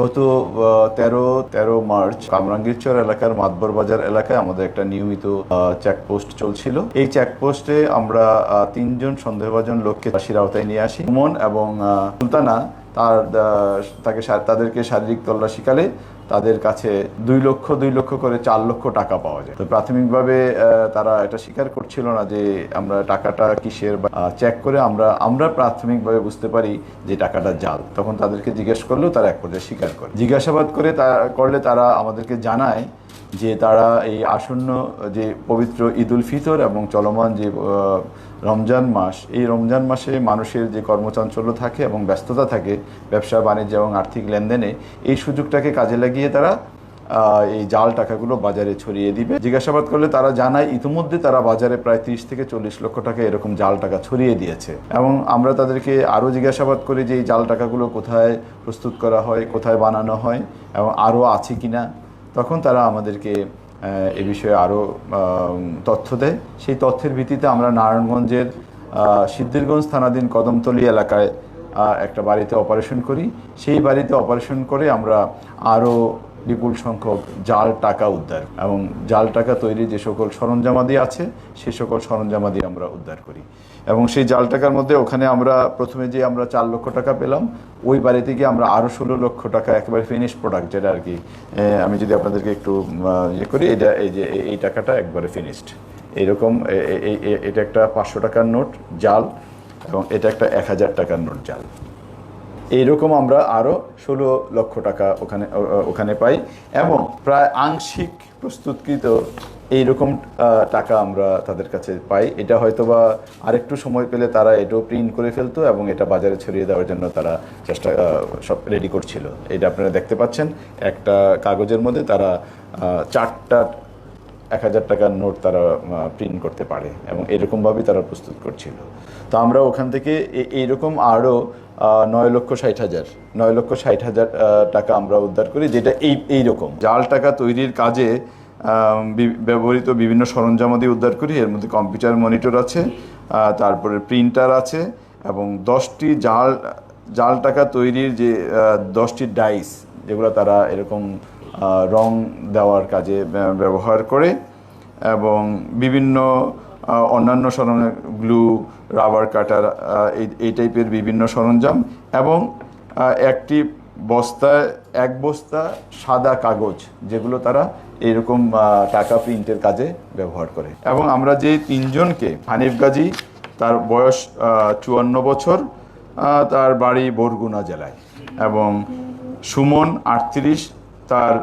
গত তেরো তেরো মার্চ কামরাঙ্গীরচর এলাকার মাতবর বাজার এলাকায় আমাদের একটা নিয়মিত চেকপোস্ট চলছিল। এই চেকপোস্টে আমরা তিনজন সন্দেহভাজন লোককে চাষির আওতায় নিয়ে আসি। সুমন এবং সুলতানা তার তাকে তাদেরকে শারীরিক তল্লাশিকালে তাদের কাছে দুই লক্ষ দুই লক্ষ করে চার লক্ষ টাকা পাওয়া যায়। তো প্রাথমিকভাবে তারা এটা স্বীকার করছিল না যে আমরা টাকাটা কিসের চেক করে আমরা আমরা প্রাথমিকভাবে বুঝতে পারি যে টাকাটা জাল। তখন তাদেরকে জিজ্ঞেস করলেও তারা এক পর্যায়ে স্বীকার করে। জিজ্ঞাসাবাদ করে তা, করলে তারা আমাদেরকে জানায় যে তারা এই আসন্ন যে পবিত্র ঈদুল ফিতর এবং চলমান যে রমজান মাস, এই রমজান মাসে মানুষের যে কর্মচাঞ্চল্য থাকে এবং ব্যস্ততা থাকে, ব্যবসা, বাণিজ্য এবং আর্থিক লেনদেনে, এই সুযোগটাকে কাজে লাগিয়ে তারা এই জাল টাকাগুলো বাজারে ছড়িয়ে দিবে। জিজ্ঞাসাবাদ করলে তারা জানায়, ইতিমধ্যে তারা বাজারে প্রায় তিরিশ থেকে চল্লিশ লক্ষ টাকা এরকম জাল টাকা ছড়িয়ে দিয়েছে। এবং আমরা তাদেরকে আরও জিজ্ঞাসাবাদ করি যে, এই জাল টাকাগুলো কোথায় প্রস্তুত করা হয়, কোথায় বানানো হয় এবং আরও আছে কিনা? তখন তারা আমাদেরকে এ বিষয়ে আরও তথ্য দেয়। সেই তথ্যের ভিত্তিতে আমরা নারায়ণগঞ্জের সিদ্ধিরগঞ্জ থানাধীন কদমতলী এলাকায় একটা বাড়িতে অপারেশন করি। সেই বাড়িতে অপারেশন করে আমরা আরও বিপুল সংখ্যক জাল টাকা উদ্ধার এবং জাল টাকা তৈরি যে সকল সরঞ্জামাদি আছে, সে সকল সরঞ্জামাদি আমরা উদ্ধার করি। এবং সেই জাল টাকার মধ্যে ওখানে আমরা প্রথমে যে আমরা চার লক্ষ টাকা পেলাম, ওই বাড়ি থেকে আমরা আরও ষোলো লক্ষ টাকা একেবারে ফিনিশ প্রোডাক্ট যেটা আর কি আমি যদি আপনাদেরকে একটু ইয়ে করি, এটা এই যে, এই- টাকাটা একবারে ফিনিশড এইরকম, এ- এ- এ- এ- এটা একটা পাঁচশো টাকার নোট, জাল। এবং এটা একটা এক হাজার টাকার নোট জাল। এইরকম আমরা আরও ষোলো লক্ষ টাকা ওখানে ওখানে পাই এবং প্রায় আংশিক প্রস্তুতকৃত এইরকম টাকা আমরা তাদের কাছে পাই। এটা হয়তো বা আরেকটু সময় পেলে তারা এটাও প্রিন্ট করে ফেলতো এবং এটা বাজারে ছড়িয়ে দেওয়ার জন্য তারা চেষ্টা সব রেডি করছিল। এটা আপনারা দেখতে পাচ্ছেন। একটা কাগজের মধ্যে তারা চারটা এক হাজার টাকার নোট তারা প্রিন্ট করতে পারে এবং এরকমভাবেই তারা প্রস্তুত করছিল। তো আমরা ওখান থেকে এইরকম আরও নয় লক্ষ ষাট হাজার, নয় লক্ষ ষাট হাজার টাকা আমরা উদ্ধার করি, যেটা এই এই রকম জাল টাকা তৈরির কাজে ব্যবহৃত বিভিন্ন সরঞ্জামাদি উদ্ধার করি, এর মধ্যে কম্পিউটার মনিটর আছে তারপরে প্রিন্টার আছে এবং দশটি জাল জাল টাকা তৈরির যে দশটি ডাইস, যেগুলো তারা এরকম রং দেওয়ার কাজে ব্যবহার করে এবং বিভিন্ন অন্যান্য সরঞ্জাম গ্লু, রাবার কাটার এই এই টাইপের বিভিন্ন সরঞ্জাম এবং একটি বস্তায়, এক বস্তা সাদা কাগজ যেগুলো তারা এরকম টাকা প্রিন্টের কাজে ব্যবহার করে। এবং আমরা যে তিনজনকে, হানিফ গাজী, তার বয়স চুয়ান্ন বছর তার বাড়ি বরগুনা জেলায় এবং সুমন আটত্রিশ, তার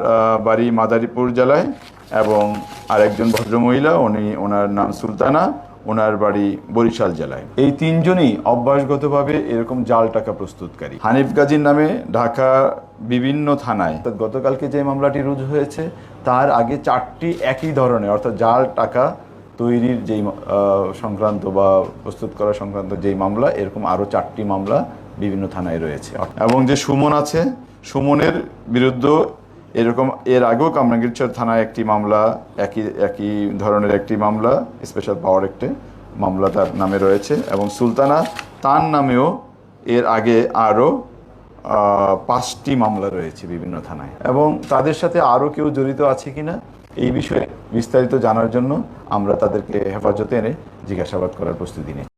বাড়ি মাদারীপুর জেলায় এবং আরেকজন ভদ্রমহিলা, উনি ওনার নাম সুলতানা, ওনার বাড়ি বরিশাল জেলায়। এই তিনজনই অভ্যাসগতভাবে এরকম জাল টাকা প্রস্তুতকারী। হানিফ গাজীর নামে ঢাকা বিভিন্ন থানায়। গতকালকে যে মামলাটি রুজু হয়েছে, তার আগে চারটি একই ধরনের, অর্থাৎ জাল টাকা তৈরির যেই সংক্রান্ত বা প্রস্তুত করা সংক্রান্ত যেই মামলা, এরকম আরও চারটি মামলা বিভিন্ন থানায় রয়েছে। এবং যে সুমন আছে, সুমনের বিরুদ্ধে এরকম, এর আগেও কামরাঙ্গীরচর থানায় একটি মামলা, একই একই ধরনের একটি মামলা, স্পেশাল পাওয়ার একটি মামলা তার নামে রয়েছে এবং সুলতানা তার নামেও এর আগে আরও পাঁচটি মামলা রয়েছে বিভিন্ন থানায়। এবং তাদের সাথে আরও কেউ জড়িত আছে কিনা এই বিষয়ে বিস্তারিত জানার জন্য আমরা তাদেরকে হেফাজতে এনে জিজ্ঞাসাবাদ করার প্রস্তুতি নিচ্ছি।